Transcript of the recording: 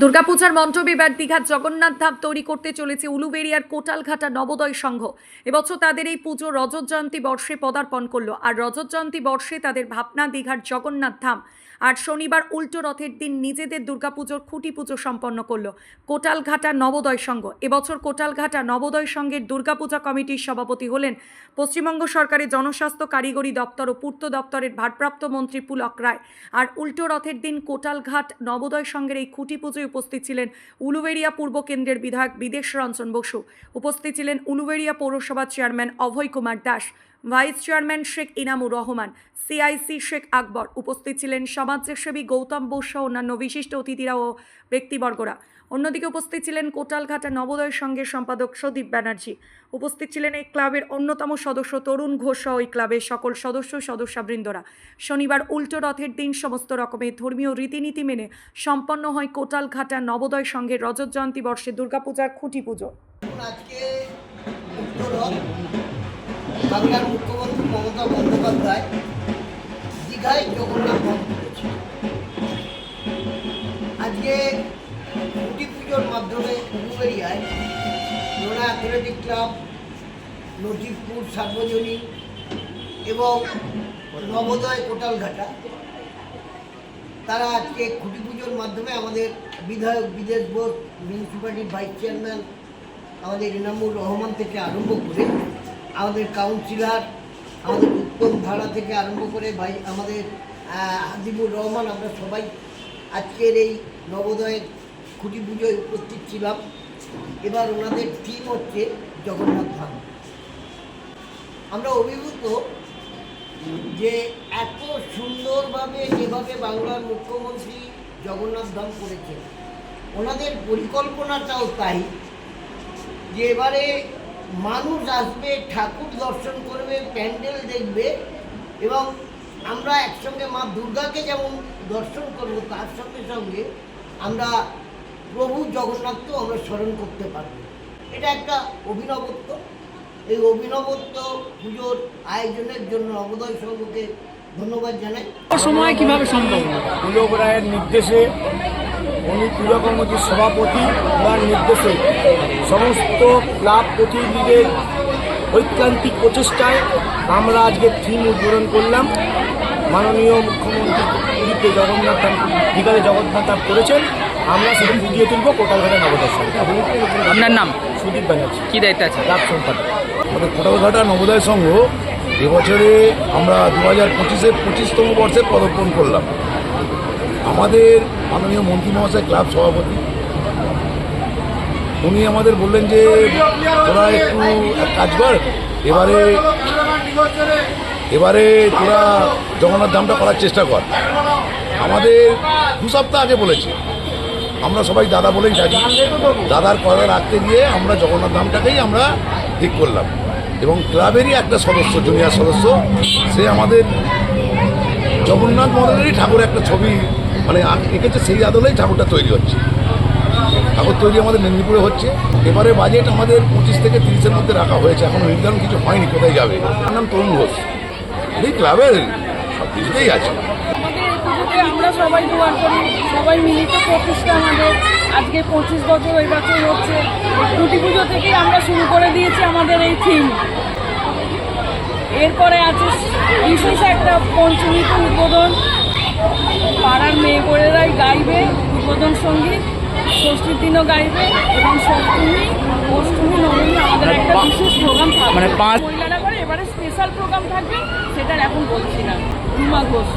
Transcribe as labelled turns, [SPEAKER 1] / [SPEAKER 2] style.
[SPEAKER 1] দুর্গাপূজার মন্ত্রবিবার দীঘার জগন্নাথ ধাম তৈরি করতে চলেছে উলুবেরিয়ার কোটালঘাটা নবোদয় সংঘ। এবছর তাদের এই পুজো রজত জয়ন্তী বর্ষে পদার্পণ করল। আর রজত জয়ন্তী বর্ষে তাদের ভাবনা দীঘার জগন্নাথ ধাম। আর শনিবার উল্টো রথের দিন নিজেদের দুর্গাপুজোর খুঁটি পুজো সম্পন্ন করল কোটালঘাটা নবোদয় সংঘ। এবছর কোটালঘাটা নবোদয় সংঘের দুর্গাপূজা কমিটির সভাপতি হলেন পশ্চিমবঙ্গ সরকারের জনস্বাস্থ্য কারিগরি দপ্তর ও পূর্ত দপ্তরের ভারপ্রাপ্ত মন্ত্রী পুলক রায়। আর উল্টো রথের দিন কোটালঘাট নবোদয় সংঘের এই খুঁটি পুজোয় উপস্থিত ছিলেন উলুবেড়িয়া পূর্ব কেন্দ্রের বিধায়ক বিদেশ রঞ্জন বসু। উপস্থিত ছিলেন উলুবেড়িয়া পৌরসভার chairman Abhay Kumar Das. Vice chairman Sheikh Inamur Rahman, CIC Sheikh Akbar উপস্থিত ছিলেন সমাজসেবী গৌতম বোস সহ অন্যান্য বিশিষ্ট অতিথিরা ও ব্যক্তিবর্গরা। অন্যদিকে উপস্থিত ছিলেন কোটালঘাটা নবোদয় সংঘের সম্পাদক সদীপ ব্যানার্জি। উপস্থিত ছিলেন এই ক্লাবের অন্যতম সদস্য তরুণ ঘোষ সহ এই ক্লাবের সকল সদস্য সদস্যবৃন্দরা। শনিবার উল্টো রথের দিন সমস্ত রকমের ধর্মীয় রীতিনীতি মেনে সম্পন্ন হয় কোটালঘাটা নবোদয় সংঘের রজত জয়ন্তী বর্ষে দুর্গাপূজার খুঁটি পুজো।
[SPEAKER 2] বাংলার মুখ্যমন্ত্রী মমতা বন্দ্যোপাধ্যায় দীঘায় জগন্নাথ ধাম করেছে। আজকে খুঁটি পুজোর মাধ্যমে উলুবেরিয়ায় নোনা অ্যাথলেটিক ক্লাব নজিবপুর সার্বজনীন এবং নবোদয় কোটালঘাটা, তারা আজকে খুঁটি পুজোর মাধ্যমে আমাদের বিধায়ক বিদেশ বোর্ড মিউনিসিপ্যালিটির ভাইস চেয়ারম্যান আমাদের ইনামুর রহমান থেকে আরম্ভ করে আমাদের কাউন্সিলর, আমাদের উত্তম ধারা থেকে আরম্ভ করে ভাই, আমাদের হাজিবুর রহমান, আমরা সবাই আজকের এই নবোদয়ের খুঁটি পুজোয় উপস্থিত ছিলাম। এবার ওনাদের থিম হচ্ছে জগন্নাথ ধাম। আমরা অভিভূত যে এত সুন্দরভাবে যেভাবে বাংলার মুখ্যমন্ত্রী জগন্নাথ ধাম করেছেন, ওনাদের পরিকল্পনাটাও তাই যে এবারে মানুষ আসবে ঠাকুর দর্শন করবে প্যান্ডেল দেখবে এবং আমরা একসঙ্গে মা দুর্গাকে যেমন দর্শন করব তার সঙ্গে সঙ্গে আমরা প্রভু জগন্নাথকেও আমরা স্মরণ করতে পারব। এটা একটা অভিনবত্ব। এই অভিনবত্ব পুজোর আয়োজনের জন্য নবোদয় সংঘকে ধন্যবাদ জানাই।
[SPEAKER 3] সময় কীভাবে সম্ভব?
[SPEAKER 4] রায়ের নির্দেশে উনি পূজা কমিটির সভাপতি ওনার নির্দেশে সমস্ত ক্লাব প্রতিনিধিদের ঐকান্তিক প্রচেষ্টায় আমরা আজকে থিম উদ্বোধন করলাম। মাননীয় মুখ্যমন্ত্রী পুরীতে জগন্নাথ ধাম দীঘাতে জগন্নাথ ধাম করেছেন। আমরা সেটা ফুটিয়ে তুলব কোটালঘাটা নবদার সঙ্গে।
[SPEAKER 3] আপনার নাম?
[SPEAKER 4] সুদীপ ব্যানার্জি।
[SPEAKER 3] কি দায়িত্ব আছে?
[SPEAKER 4] ক্লাব সম্পাদক।
[SPEAKER 5] আমাদের কোটালঘাটা নবোদয় সংঘ এবছরে আমরা দু হাজার পঁচিশের পঁচিশতম বর্ষে পদার্পণ করলাম। আমাদের মাননীয় মন্ত্রী মহাশয় ক্লাব সভাপতি, উনি আমাদের বললেন যে, তোরা একটু এক কাজ কর, এবারে এবারে তোরা জগন্নাথ ধামটা করার চেষ্টা কর। আমাদের দু সপ্তাহ আগে বলেছে। আমরা সবাই দাদা বলেই ডাকি। দাদার কথা রাখতে গিয়ে আমরা জগন্নাথ ধামটাকেই আমরা ঠিক করলাম। এবং ক্লাবেরই একটা সদস্য, জুনিয়র সদস্য, সে আমাদের জগন্নাথ মডেলেরই ঠাকুর একটা ছবি মানে এঁকেছে সেই আদলেই ঠাকুরটা তৈরি হচ্ছে। ঠাকুর তৈরি আমাদের মেদিনীপুরে হচ্ছে। এবারে বাজেট আমাদের পঁচিশ থেকে তিরিশের মধ্যে রাখা হয়েছে। এখন নির্ধারণ কিছু হয়নি, কোথায় যাবে? আমার নাম তরুণ ঘোষ। এই ক্লাবের সব কিছুতেই আছে
[SPEAKER 6] আমরা সবাই করি, সবাই আমাদের। আজকে পঁচিশ বছর হচ্ছে। পুজো থেকেই আমরা শুরু করে দিয়েছি আমাদের এই থিম এরপরে আছে বিশেষ একটা পঞ্চমীতে উদ্বোধন। পাড়ার মেয়ে বোনেরাই গাইবে উদ্বোধন সংগীত ষষ্ঠীর দিনও গাইবে এবং সপ্তমী অষ্টমী নবমী আমাদের একটা বিশেষ প্রোগ্রাম থাকবে।
[SPEAKER 3] মানে পাঁচ-
[SPEAKER 6] মহিলারা করে এবারে স্পেশাল প্রোগ্রাম থাকবে সেটার এখন বলছি না। রুমা ঘোষ